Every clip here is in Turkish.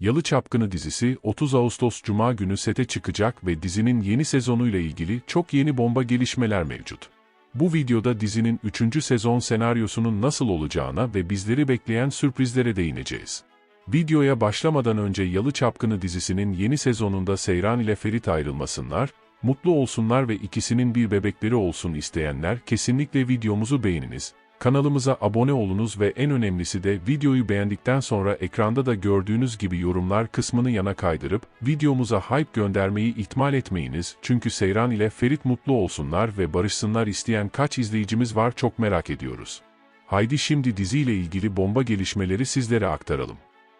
Yalı Çapkını dizisi 30 Ağustos Cuma günü sete çıkacak ve dizinin yeni sezonuyla ilgili çok yeni bomba gelişmeler mevcut. Bu videoda dizinin 3. sezon senaryosunun nasıl olacağına ve bizleri bekleyen sürprizlere değineceğiz. Videoya başlamadan önce Yalı Çapkını dizisinin yeni sezonunda Seyran ile Ferit ayrılmasınlar, mutlu olsunlar ve ikisinin bir bebekleri olsun isteyenler kesinlikle videomuzu beğeniniz. Kanalımıza abone olunuz ve en önemlisi de videoyu beğendikten sonra ekranda da gördüğünüz gibi yorumlar kısmını yana kaydırıp videomuza hype göndermeyi ihmal etmeyiniz çünkü Seyran ile Ferit mutlu olsunlar ve barışsınlar isteyen kaç izleyicimiz var çok merak ediyoruz. Haydi şimdi diziyle ilgili bomba gelişmeleri sizlere aktaralım.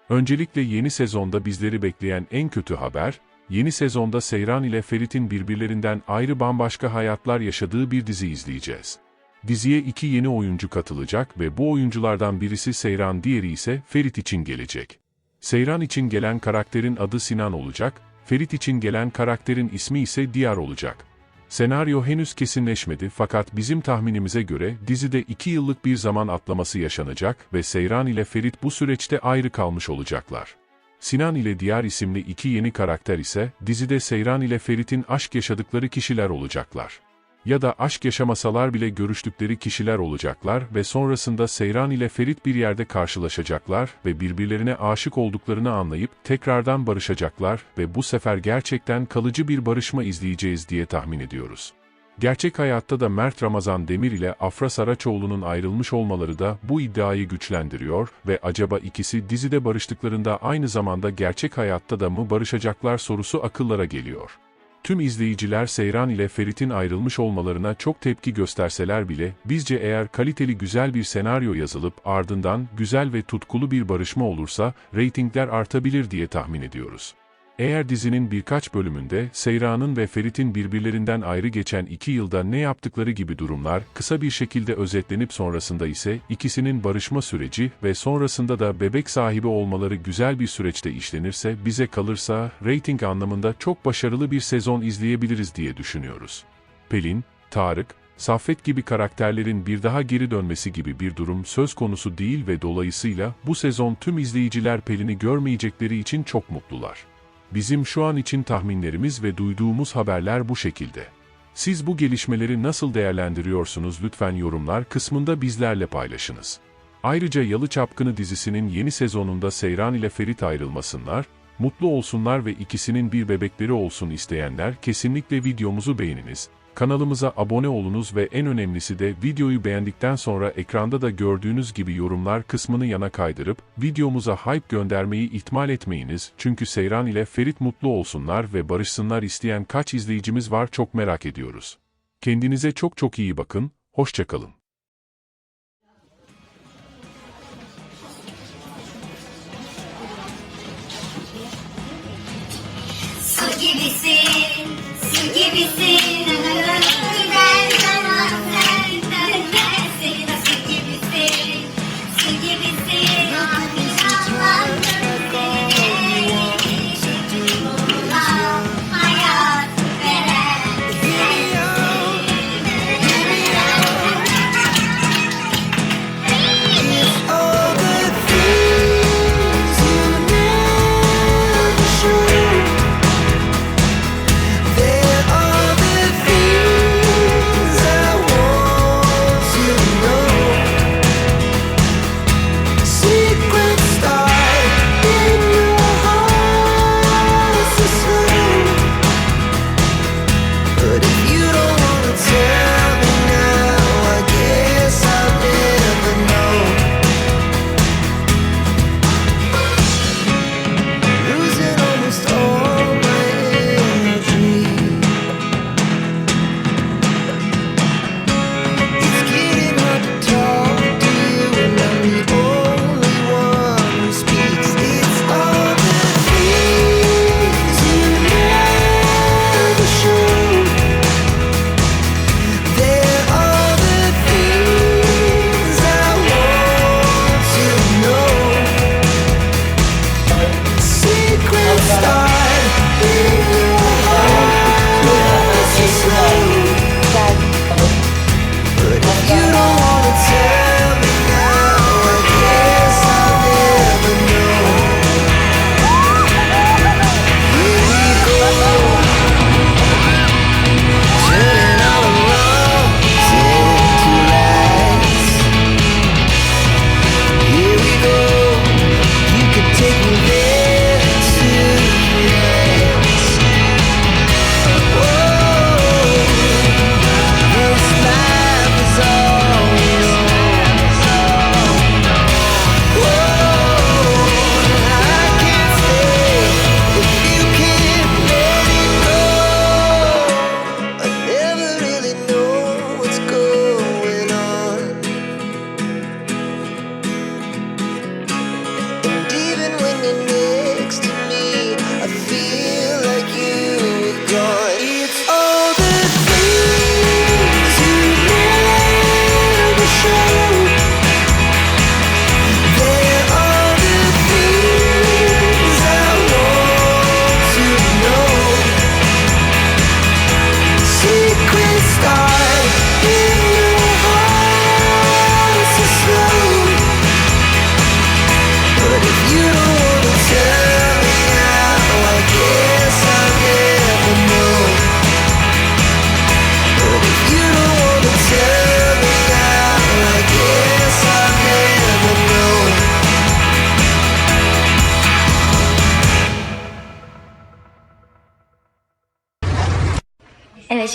Öncelikle yeni sezonda bizleri bekleyen en kötü haber, yeni sezonda Seyran ile Ferit'in birbirlerinden ayrı bambaşka hayatlar yaşadığı bir dizi izleyeceğiz. Diziye iki yeni oyuncu katılacak ve bu oyunculardan birisi Seyran diğeri ise Ferit için gelecek. Seyran için gelen karakterin adı Sinan olacak, Ferit için gelen karakterin ismi ise Diyar olacak. Senaryo henüz kesinleşmedi fakat bizim tahminimize göre dizide iki yıllık bir zaman atlaması yaşanacak ve Seyran ile Ferit bu süreçte ayrı kalmış olacaklar. Sinan ile Diyar isimli iki yeni karakter ise dizide Seyran ile Ferit'in aşk yaşadıkları kişiler olacaklar ya da aşk yaşamasalar bile görüştükleri kişiler olacaklar ve sonrasında Seyran ile Ferit bir yerde karşılaşacaklar ve birbirlerine aşık olduklarını anlayıp tekrardan barışacaklar ve bu sefer gerçekten kalıcı bir barışma izleyeceğiz diye tahmin ediyoruz. Gerçek hayatta da Mert Ramazan Demir ile Afra Saraçoğlu'nun ayrılmış olmaları da bu iddiayı güçlendiriyor ve acaba ikisi dizide barıştıklarında aynı zamanda gerçek hayatta da mı barışacaklar sorusu akıllara geliyor. Tüm izleyiciler Seyran ile Ferit'in ayrılmış olmalarına çok tepki gösterseler bile, bizce eğer kaliteli güzel bir senaryo yazılıp ardından güzel ve tutkulu bir barışma olursa, reytingler artabilir diye tahmin ediyoruz. Eğer dizinin birkaç bölümünde Seyran'ın ve Ferit'in birbirlerinden ayrı geçen iki yılda ne yaptıkları gibi durumlar kısa bir şekilde özetlenip sonrasında ise ikisinin barışma süreci ve sonrasında da bebek sahibi olmaları güzel bir süreçte işlenirse bize kalırsa rating anlamında çok başarılı bir sezon izleyebiliriz diye düşünüyoruz. Pelin, Tarık, Saffet gibi karakterlerin bir daha geri dönmesi gibi bir durum söz konusu değil ve dolayısıyla bu sezon tüm izleyiciler Pelin'i görmeyecekleri için çok mutlular. Bizim şu an için tahminlerimiz ve duyduğumuz haberler bu şekilde. Siz bu gelişmeleri nasıl değerlendiriyorsunuz lütfen yorumlar kısmında bizlerle paylaşınız. Ayrıca Yalı Çapkını dizisinin yeni sezonunda Seyran ile Ferit ayrılmasınlar, mutlu olsunlar ve ikisinin bir bebekleri olsun isteyenler kesinlikle videomuzu beğeniniz. Kanalımıza abone olunuz ve en önemlisi de videoyu beğendikten sonra ekranda da gördüğünüz gibi yorumlar kısmını yana kaydırıp videomuza hype göndermeyi ihmal etmeyiniz çünkü Seyran ile Ferit mutlu olsunlar ve barışsınlar isteyen kaç izleyicimiz var çok merak ediyoruz. Kendinize çok çok iyi bakın, hoşçakalın. Su gibisin, su gibisin.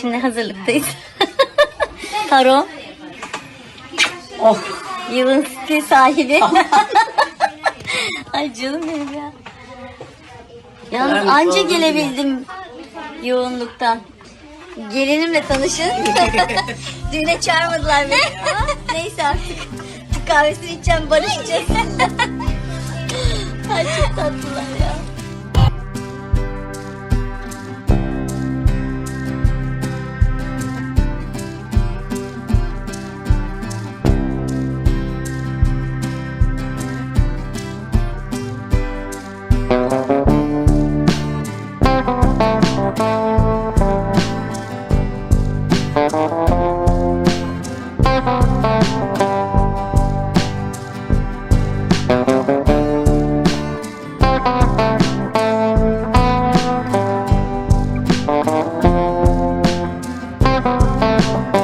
Şimdi hazırlıktayız. Taro. Oh. Yılın stil sahibi. Ay canım benim ya. Yalnız anca gelebildim yoğunluktan. Gelinimle tanışın. Düğüne çağırmadılar beni. Neyse artık. Türk kahvesini içeceğim, barışacağız. Ay çok tatlılar. Bye.